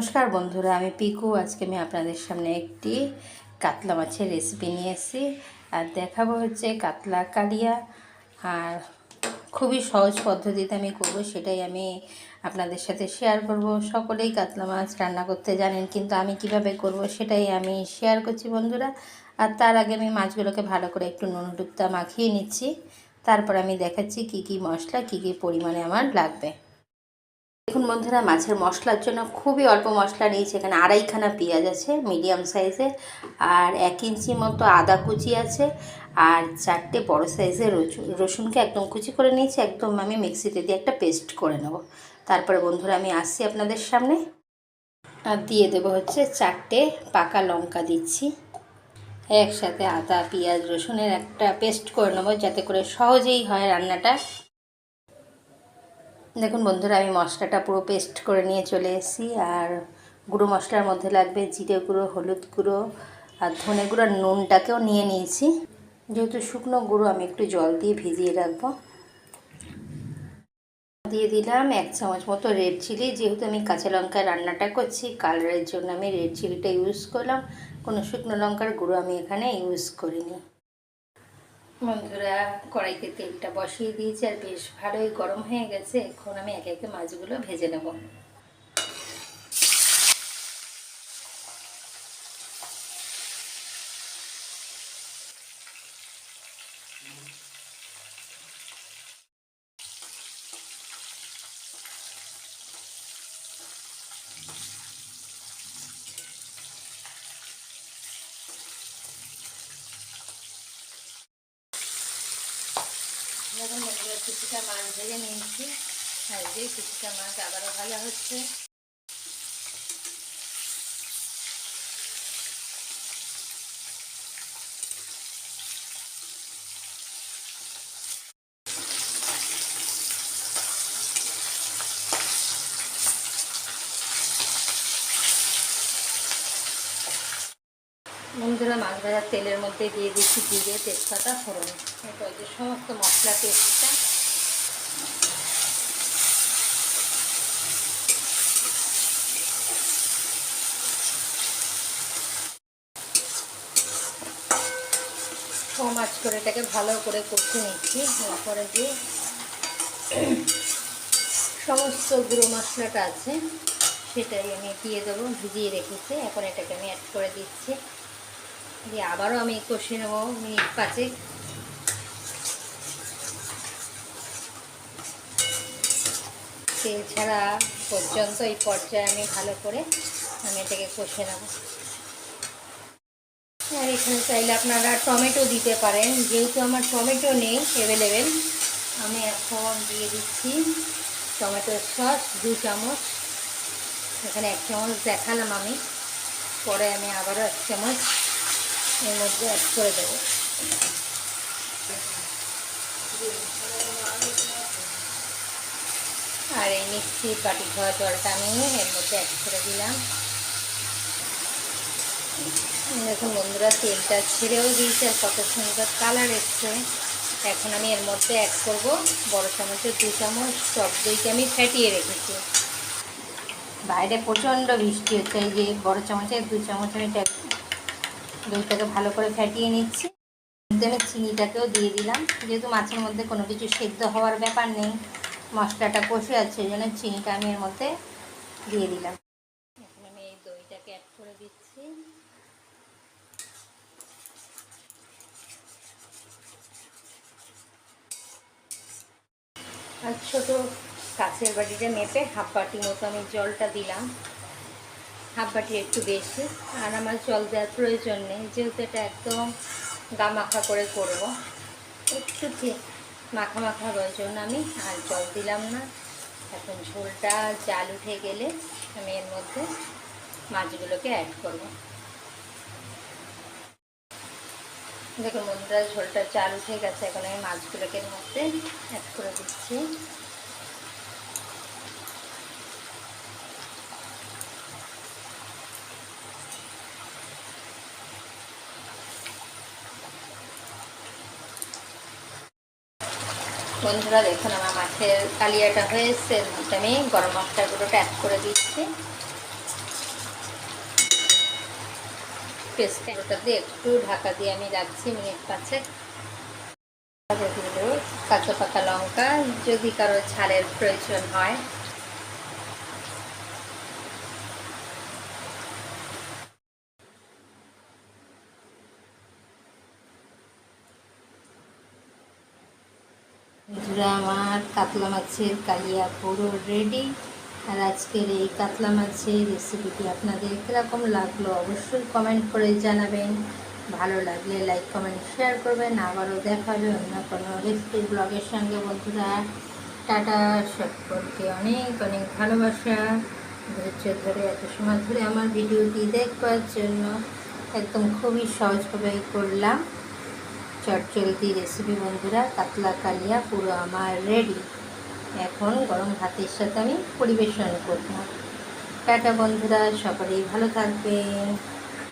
নমস্কার বন্ধুরা, আমি পিকু। আজকে আমি আপনাদের সামনে একটি কাতলা মাছের রেসিপি নিয়ে এসেছি আর দেখাবো হচ্ছে কাতলা কালিয়া। আর খুবই সহজ পদ্ধতিতে আমি করব, সেটাই আমি আপনাদের সাথে শেয়ার করব। সকলেই কাতলা মাছ রান্না করতে জানেন, কিন্তু আমি কীভাবে করব সেটাই আমি শেয়ার করছি বন্ধুরা। আর তার আগে আমি মাছগুলোকে ভালো করে একটু নুন টুকটা মাখিয়ে নিচ্ছি। তারপর আমি দেখাচ্ছি কি কি মশলা, কি কি পরিমাণে আমার লাগবে। দেখুন বন্ধুরা, মাছের মশলার জন্য খুবই অল্প মশলা নিয়েছি। এখানে আড়াইখানা পেঁয়াজ আছে, মিডিয়াম সাইজের, আর এক ইঞ্চি মতো আদা কুচি আছে, আর চারটে বড় সাইজের রসুন। রসুনকে একদম কুচি করে নিয়েছি, একদম আমি মিক্সিতে দিয়ে একটা পেস্ট করে নেব। তারপরে বন্ধুরা, আমি আসছি আপনাদের সামনে। আর দিয়ে দেবো হচ্ছে চারটে পাকা লঙ্কা দিচ্ছি। একসাথে আদা, পেঁয়াজ, রসুনের একটা পেস্ট করে নেব, যাতে করে সহজেই হয় রান্নাটা। দেখুন বন্ধুরা, আমি মশলাটা পুরো পেস্ট করে নিয়ে চলে এসেছি। আর গুঁড়ো মশলার মধ্যে লাগবে জিরে গুঁড়ো, হলুদ গুঁড়ো আর ধনে গুঁড়ো নুনটাকেও নিয়ে নিয়েছি। যেহেতু শুকনো গুঁড়ো, আমি একটু জল দিয়ে ভিজিয়ে রাখব। দিয়ে দিলাম এক চামচ মতো রেড চিলি যেহেতু আমি কাঁচা লঙ্কায় রান্নাটা করছি, কালারের জন্য আমি রেড চিলিটা ইউজ করলাম। কোনো শুকনো লঙ্কার গুঁড়ো আমি এখানে ইউজ করিনি। বন্ধুরা কড়াইতে তেলটা বসিয়ে দিয়েছি আর বেশ ভালোই গরম হয়ে গেছে। এখন আমি একে একে মাছগুলো ভেজে নেব দেখুন বন্ধুরা কিছুটা মাছ ভেজে নিয়েছি। আর যে কিছুটা মাছ আবারও ভাজা হচ্ছে। বন্ধুরা, মাছ ভাজার তেলের মধ্যে দিয়ে দিচ্ছি জিরে, তেজপাতা, ফোড়ন। এটা যে সমস্ত মশলা, পেস্টটা। মাছ করে এটাকে ভালো করে কষে নিচ্ছি, তারপরে যে সমস্ত গুঁড়ো মশলাটা আছে, সেটাই আমি দিয়ে দেবো, ভিজিয়ে রেখেছি, এখন এটাকে আমি অ্যাড করে দিচ্ছি। দিয়ে আবারও আমি কষে নেব মিনিট পাঁচেক। তেল ছাড়া পর্যন্ত এই পর্যায়ে আমি ভালো করে আমি এটাকে কষে নেব। আর এখানে চাইলে আপনারা টমেটো দিতে পারেন। যেহেতু আমার টমেটো নেই অ্যাভেলেবেল আমি এখন দিয়ে দিচ্ছি টমেটোর সস দু চামচ। এখানে এক চামচ দেখালাম আমি। পরে আমি আবারও এক চামচ এর মধ্যে অ্যাড করে দেবো। আর এই মিক্সির বাটি ধোয়া জলটা আমি এর মধ্যে অ্যাড করে দিলাম। দেখুন বন্ধুরা, তেলটা ছেড়েও দিয়েছে আর কত সুন্দর কালার এসছে। এখন আমি এর মধ্যে অ্যাড করব বড় চামচের দু চামচ টক দইকে আমি ফ্যাটিয়ে রেখেছি। বাইরে প্রচণ্ড বৃষ্টি হচ্ছে, এই যে বড় চামচের দু চামচ আমি দইটাকে ভালো করে ফ্যাটিয়ে নিচ্ছি। আমি চিনিটাকেও দিয়ে দিলাম, যেহেতু মাছের মধ্যে কোনো কিছু সেদ্ধ হওয়ার ব্যাপার নেই, মশলাটা কষে আছে ওই জন্য চিনিটা আমি এর মধ্যে দিয়ে দিলাম এখন আমি এই দইটাকে অ্যাড করে দিচ্ছি ছোটো কাছের বাটিটা মেপে হাফ বাটি মতো আমি জলটা দিলাম। হাফ বাটি একটু বেশি, আর আমার জল দেওয়ার প্রয়োজন নেই, যেহেতু এটা একদম গা মাখা করে করব। একটু মাখা মাখা প্রয়োজন আমি, আর জল দিলাম না। এখন ঝোলটা জাল উঠে গেলে আমি এর মধ্যে মাছগুলোকে অ্যাড করব। দেখুন বন্ধুরা ঝোলটা চাল উঠে গেছে, এখন আমি মাছগুলোকে মধ্যে অ্যাড করে দিচ্ছি। বন্ধুরা, দেখুন আমার মাছের কালিয়াটা হয়ে এসছে। আমি গরম মশলা গুঁড়োটা অ্যাড করে দিচ্ছি। পেস্ট ওটা একটু ঢাকা দিয়ে আমি রাখছি মিনিট তারপরে কাঁচা পাকা লঙ্কা, যদি কারও ঝালের প্রয়োজন হয়। আমার কাতলা মাছের কালিয়া পুরো রেডি আর আজকের এই কাতলা মাছের রেসিপিটি আপনাদের কীরকম লাগল অবশ্যই কমেন্ট করে জানাবেন। ভালো লাগলে লাইক কমেন্ট শেয়ার করবেন। আবারও দেখা হবে অন্য কোনো রেসিপি ব্লগের সঙ্গে। বন্ধুরা, টাটা, সকলকে অনেক অনেক ভালোবাসা। ধৈর্য ধরে, এত সময় ধরে আমার ভিডিওটি দেখবার জন্য একদম খুবই সহজভাবে করলাম। চটচলতি রেসিপি বন্ধুরা, কাতলা কালিয়া পুরো আমার রেডি এখন গরম ভাতের সাথে আমি পরিবেশন করব। টাটা বন্ধুরা সকলেই ভালো থাকবেন।